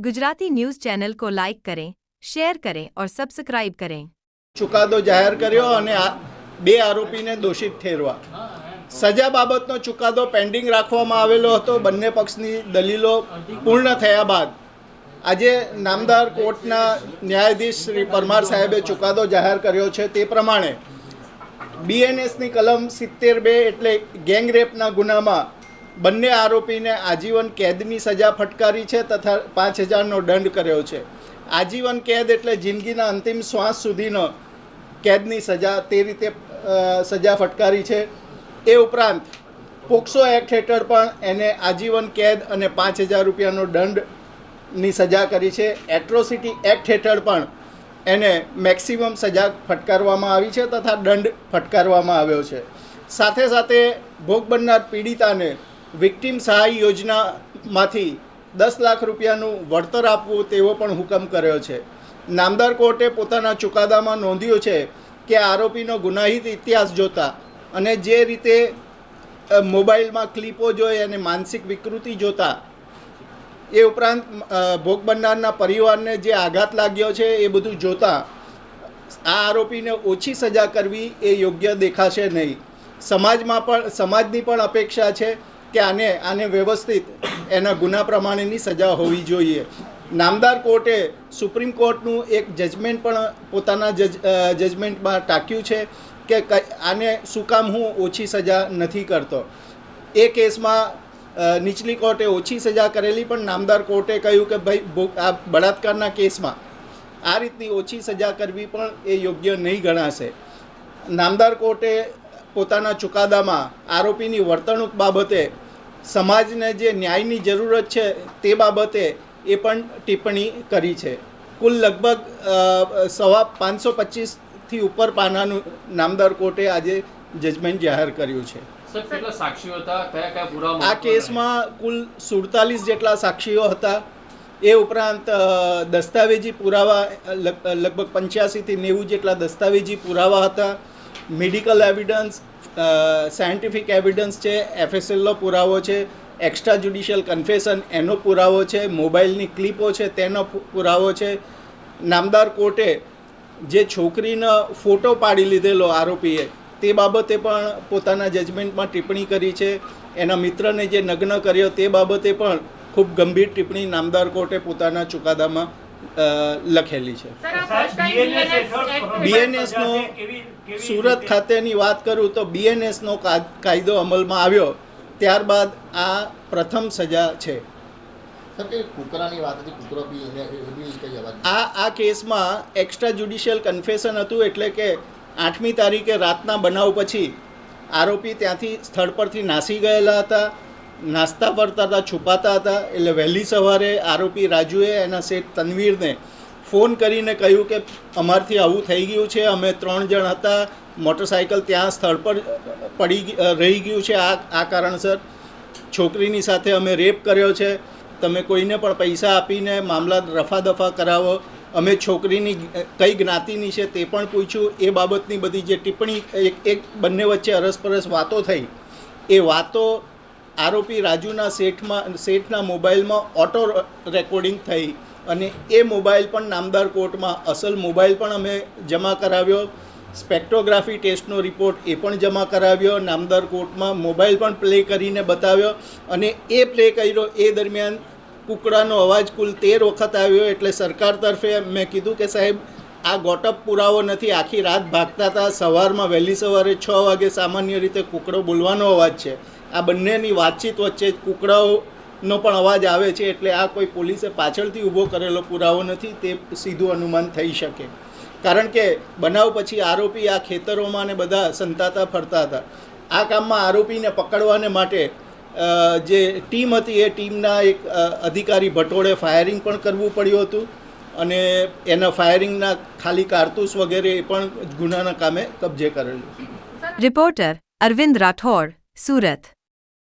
Gujarati news channel को like करें share करें और सब्सक्राइब करें ચુકાદો જાહેર કર્યો અને આ બે આરોપીને દોષિત ઠેરવા સજા બાબતનો ચુકાદો પેન્ડિંગ રાખવામાં આવેલો હતો બંને પક્ષની દલીલો પૂર્ણ થયા બાદ આજે નામદાર કોર્ટના ન્યાયાધીશ શ્રી પરમાર સાહેબે ચુકાદો જાહેર કર્યો છે તે પ્રમાણે બીએનએસની કલમ સિત્તેર બે એટલે ગેંગ રેપના ગુનામાં બંને આરોપીને આજીવન કેદની સજા ફટકારી છે તથા પાંચ હજારનો દંડ કર્યો છે. આજીવન કેદ એટલે જિંદગીના અંતિમ શ્વાસ સુધીનો કેદની સજા તે રીતે સજા ફટકારી છે. એ ઉપરાંત પોક્સો એક્ટ હેઠળ પણ એને આજીવન કેદ અને પાંચ હજાર રૂપિયાનો દંડની સજા કરી છે. એટ્રોસિટી એક્ટ હેઠળ પણ એને મેક્સિમમ સજા ફટકારવામાં આવી છે તથા દંડ ફટકારવામાં આવ્યો છે. સાથે સાથે ભોગ બનનાર પીડિતાને વિક્ટિમ સહાય યોજનામાંથી દસ લાખ રૂપિયાનું વળતર આપવું તેવો પણ હુકમ કર્યો છે. નામદાર કોર્ટે પોતાના ચુકાદામાં નોંધ્યું છે કે આરોપીનો ગુનાહિત ઇતિહાસ જોતા અને જે રીતે મોબાઈલમાં ક્લિપો જોઈ અને માનસિક વિકૃતિ જોતા, એ ઉપરાંત ભોગ બનનારના પરિવારને જે આઘાત લાગ્યો છે એ બધું જોતા, આ આરોપીને ઓછી સજા કરવી એ યોગ્ય દેખાશે નહીં. સમાજમાં પણ, સમાજની પણ અપેક્ષા છે કે આને આને વ્યવસ્થિત એના ગુના પ્રમાણેની સજા હોવી જોઈએ. નામદાર કોર્ટે સુપ્રીમ કોર્ટનું એક જજમેન્ટ પણ પોતાના જજ જજમેન્ટમાં ટાંક્યું છે કે આને શું કામ હું ઓછી સજા નથી કરતો. એ કેસમાં નીચલી કોર્ટે ઓછી સજા કરેલી પણ નામદાર કોર્ટે કહ્યું કે ભાઈ આ બળાત્કારના કેસમાં આ રીતની ઓછી સજા કરવી પણ એ યોગ્ય નહીં ગણાશે. નામદાર કોર્ટે પોતાના ચુકાદામાં આરોપીની વર્તણૂક બાબતે સમાજને જે ન્યાયની જરૂરત છે તે બાબતે એ પણ ટિપ્પણી કરી છે. કુલ લગભગ સવા પાંચસો પચીસથી ઉપર પાનાનું નામદાર કોર્ટે આજે જજમેન્ટ જાહેર કર્યું છે. આ કેસમાં કુલ સુડતાલીસ જેટલા સાક્ષીઓ હતા. એ ઉપરાંત દસ્તાવેજી પુરાવા લગભગ પંચ્યાસીથી નેવું જેટલા દસ્તાવેજી પુરાવા હતા. મેડિકલ એવિડન્સ સાયન્ટિફિક એવિડન્સ છે, એફએસએલનો પુરાવો છે એક્સ્ટ્રા જ્યુડિશિયલ કન્ફેશન એનો પુરાવો છે, મોબાઈલની ક્લિપો છે, તેનો પુરાવો છે. નામદાર કોર્ટે જે છોકરીનો ફોટો પાડી લીધેલો આરોપીએ, તે બાબતે પણ પોતાના જજમેન્ટમાં ટિપ્પણી કરી છે. એના મિત્રને જે નગ્ન કર્યો તે બાબતે પણ ખૂબ ગંભીર ટિપ્પણી નામદાર કોર્ટે પોતાના ચુકાદામાં લખેલી છે. બીએનએસ નો સુરત ખાતેની વાત કરું તો બીએનએસનો કાયદો અમલમાં આવ્યો. ત્યારબાદ આ પ્રથમ સજા છે. આ આ કેસમાં એક્સ્ટ્રા જ્યુડિશિયલ કન્ફેશન હતું એટલે કે આઠમી તારીખે રાતના બનાવ પછી આરોપી ત્યાંથી સ્થળ પરથી નાસી ગયેલા હતા. નાસ્તા ફરતા હતા, છુપાતા હતા, એટલે વહેલી સવારે આરોપી રાજુએ એના શેઠ તનવીરને ફોન કરીને કહ્યું કે અમારથી આવું થઈ ગયું છે, અમે ત્રણ જણ હતા મોટરસાઇકલ ત્યાં સ્થળ પર પડી રહી ગયું છે, આ આ કારણસર છોકરીની સાથે અમે રેપ કર્યો છે, તમે કોઈને પણ પૈસા આપીને મામલા રફાદફા કરાવો, અમે છોકરીની કઈ જ્ઞાતિની છે તે પણ પૂછ્યું, એ બાબતની બધી જે ટિપ્પણી, એક એક બંને વચ્ચે અરસપરસ વાતો થઈ, એ વાતો આરોપી રાજુના શેઠમાં શેઠના મોબાઈલમાં ઓટો રેકોર્ડિંગ થઈ અને એ મોબાઈલ પણ નામદાર કોર્ટમાં અસલ મોબાઈલ પણ અમે જમા કરાવ્યો. સ્પેક્ટ્રોગ્રાફી ટેસ્ટનો રિપોર્ટ એ પણ જમા કરાવ્યો. નામદાર કોર્ટમાં મોબાઈલ પણ પ્લે કરીને બતાવ્યો અને એ પ્લે કર્યો. એ દરમિયાન કુકડાનો અવાજ કુલ તેર વખત આવ્યો એટલે સરકાર તરફે મેં કીધું કે સાહેબ, આ ગોટઅપ પુરાવો નથી. આખી રાત ભાગતા હતા. સવારમાં વહેલી સવારે છ વાગે સામાન્ય રીતે કુકડો બોલવાનો અવાજ છે. આ બંનેની વાતચીત વચ્ચે કુકડાઓનો પણ અવાજ આવે છે એટલે આ કોઈ પોલીસે પાછળથી ઊભો કરેલો પુરાવો નથી, તે સીધું અનુમાન થઈ શકે. કારણ કે બનાવ પછી આરોપી આ ખેતરોમાં ને બધા સંતાતા ફરતા હતા. આ કામમાં આરોપીને પકડવાને માટે જે ટીમ હતી એ ટીમના એક અધિકારી ભટોળે ફાયરિંગ પણ કરવું પડ્યું હતું અને એના ફાયરિંગના ખાલી કારતૂસ વગેરે એ પણ ગુનાના કામે કબજે કરેલું. રિપોર્ટર અરવિંદ રાઠોડ, સુરત.